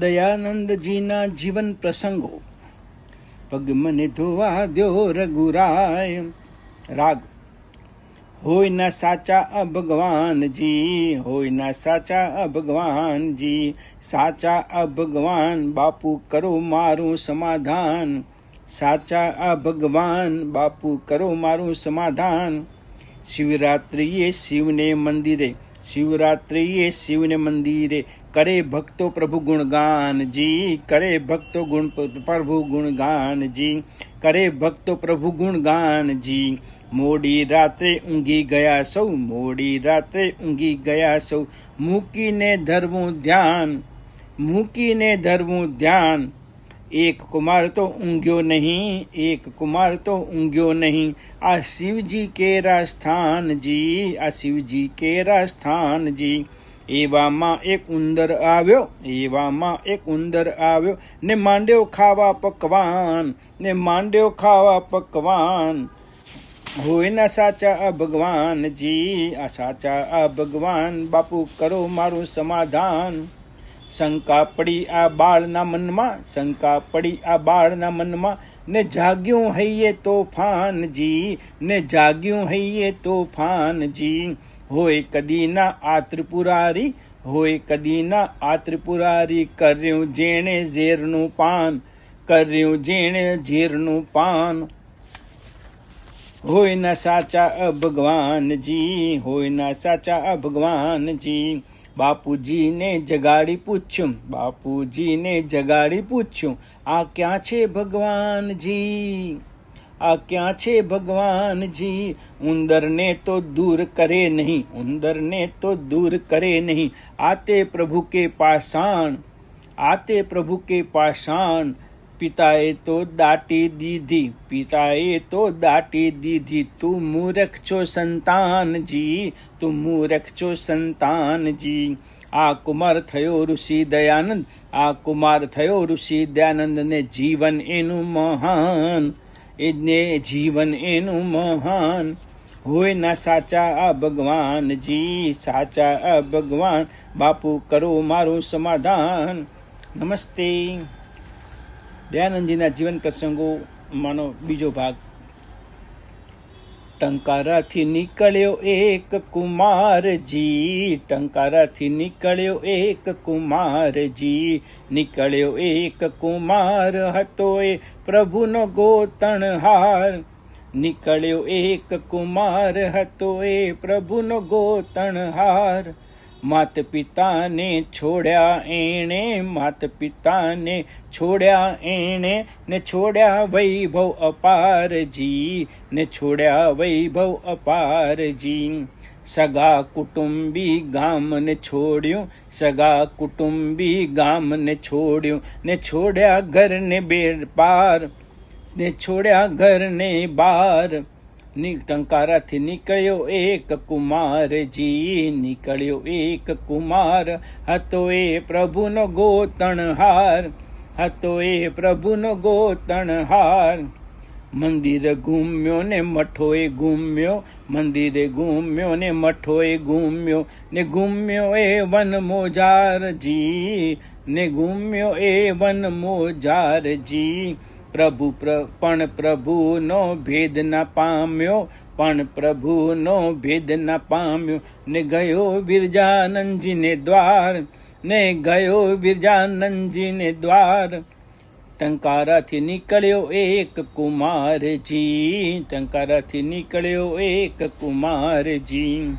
દયાનંદજીના જીવન પ્રસંગો. પગ મને ધોવા દ્યો રઘુરાય. રાગ. હોય ના સાચા અ ભગવાનજી હોય ના સાચા અ ભગવાનજી, સાચા અ ભગવાન બાપુ કરો મારું સમાધાન. સાચા અ ભગવાન બાપુ કરો મારું સમાધાન. શિવરાત્રિએ શિવને મંદિરે, શિવરાત્રિએ શિવને મંદિરે કરે ભક્તો પ્રભુ ગુણગાનજી કરે ભક્તો ગુણ પ્રભુ ગુણગાનજી કરે ભક્તો પ્રભુ ગુણગાનજી મોડી રાત્રે ઊંઘી ગયા સૌ મોડી રાત્રે ઊંઘી ગયા સૌ મૂકીને ધરવું ધ્યાન મૂકીને ધરવું ધ્યાન એક કુમાર તો ઊંઘ્યો નહીં એક કુમાર તો ઊંઘ્યો નહીં આ શિવજી કેરા સ્થાનજી આ શિવજી કેરા સ્થાનજી એવામાં એક ઉંદર આવ્યો, એવામાં એક ઉંદર આવ્યો. ને માંડ્યો ખાવા પકવાન, ને માંડ્યો ખાવા પકવાન. હોય ના સાચા આ ભગવાનજી આ સાચા આ ભગવાન. બાપુ કરો મારું સમાધાન. શંકા પડી આ બાળના મનમાં, શંકા પડી આ બાળના મનમાં. ને જાગ્યું હૈયે તોફાનજી ને જાગ્યું હૈયે તોફાનજી હોય કદીના આ ત્રિપુરારી, હોય કદીના આ ત્રિપુરારી, કર્યું જેણે ઝેરનું પાન, કર્યું જેણે ઝેરનું પાન. હોય ના સાચા ભગવાનજી, હોય ના સાચા અભગવાનજી ભગવાનજી, બાપુજીને જગાડી પૂછ્યું, બાપુજીને જગાડી પૂછ્યું, આ ક્યાં છે ભગવાનજી? આ ક્યાં છે ભગવાનજી? ઉંદરને તો દૂર કરે નહીં. ઉંદરને તો દૂર કરે નહીં. આતે પ્રભુ કે પાષાણ. આતે પ્રભુ કે પાષાણ. પિતાએ તો દાટી દીધી. પિતાએ તો દાટી દીધી. તું મૂરખ છો સંતાનજી. તું મૂરખ છો સંતાનજી. આ કુમાર થયો ઋષિ દયાનંદ. આ કુમાર થયો ઋષિ દયાનંદને જીવન એનું મહાન. એને જીવન એનું મહાન. હોય ના સાચા આ ભગવાનજી સાચા આ ભગવાન. બાપુ કરો મારું સમાધાન. નમસ્તે. દયાનંદજીના જીવન પ્રસંગોમાંનો બીજો ભાગ. ટંકારાથી નીકળ્યો એક કુમારજી, ટંકારાથી નીકળ્યો એક કુમારજી, નીકળ્યો એક કુમાર હતો એ પ્રભુનો ગોતણહાર નીકળ્યો એક કુમાર હતો એ પ્રભુનો ગોતણહાર માત પિતાને છોડ્યા એણે માત પિતાને છોડ્યા એણે, ને છોડ્યા વૈભવ અપારજી, ને છોડ્યા વૈભવ અપારજી. સગા કુટુંબી ગામને છોડ્યું, સગા કુટુંબી ગામને છોડ્યું, ને છોડ્યા ઘરને બેર પાર ને છોડ્યા ઘરને બાર. ટંકારાથી નીકળ્યો એક કુમારજી નીકળ્યો એક કુમાર હતો એ પ્રભુનો ગોતણહાર હતો એ પ્રભુનો ગોતણહાર મંદિર ઘૂમ્યો ને મઠોએ ઘૂમ્યો મંદિરે ઘૂમ્યો ને મઠોએ ઘૂમ્યો ને ઘૂમ્યો એ વન મોજારજી ને ઘૂમ્યો એ વન મોજારજી પ્રભુ પણ પ્રભુનો ભેદ ના પામ્યો, પણ પ્રભુનો ભેદ ના પામ્યો. ને ગયો બિરજાનંદજીને દ્વાર, ને ગયો બિરજાનંદજીને દ્વાર. ટંકારાથી નીકળ્યો એક કુમારજી, ટંકારાથી નીકળ્યો એક કુમારજી.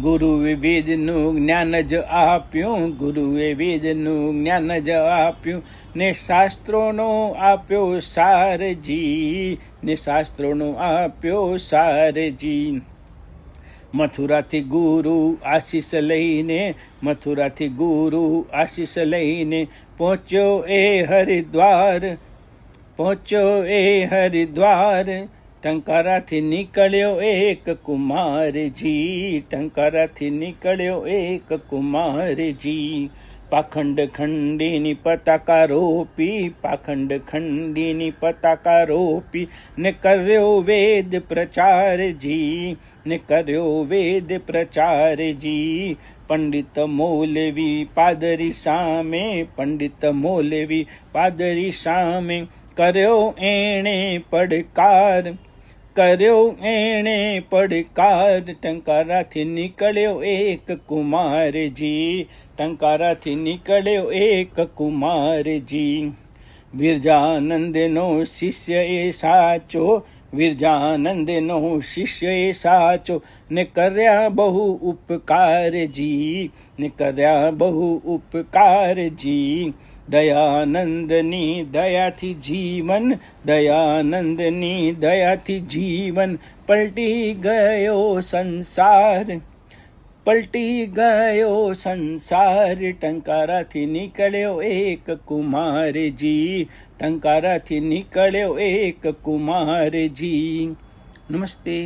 ગુરુએ વેદનું જ્ઞાન જ આપ્યું. ગુરુએ વેદનું જ્ઞાન જ આપ્યું. ને શાસ્ત્રોનો આપ્યો સારજી. ને શાસ્ત્રોનો આપ્યો સારજી. મથુરાથી ગુરુ આશીષ લઈને, મથુરાથી ગુરુ આશીષ લઈને પહોંચ્યો એ હરિદ્વાર. પહોંચ્યો એ હરિદ્વાર. ટંકારાથી નીકળ્યો એક કુમારજી, ટંકારાથી નીકળ્યો એક કુમારજી. પાખંડ ખંડીની પતાકા રોપી, પાખંડ ખંડીની પતાકા રોપી. ને કર્યો વેદ પ્રચારજી, ને કર્યો વેદ પ્રચારજી. પંડિત મોલવી પાદરી સામે, પંડિત મોલવી પાદરી સામે. કર્યો એણે પડકાર કર્યો એણે પડકાર. ટંકારાથી નીકળ્યો એક કુમારજી. ટંકારાથી નીકળ્યો એક કુમારજી. વિરજાનંદનો શિષ્ય એ સાચો. વિરજાનંદનો શિષ્ય એ સાચો. ને કર્યા બહુ ઉપકારજી. ને કર્યા બહુ ઉપકારજી. દયાનંદની દયાથી જીવન દયાનંદની દયાથી જીવન પલટી ગયો સંસાર પલટી ગયો સંસાર ટંકારાથી નીકળ્યો એક કુમારજી ટંકારાથી નીકળ્યો એક કુમારજી નમસ્તે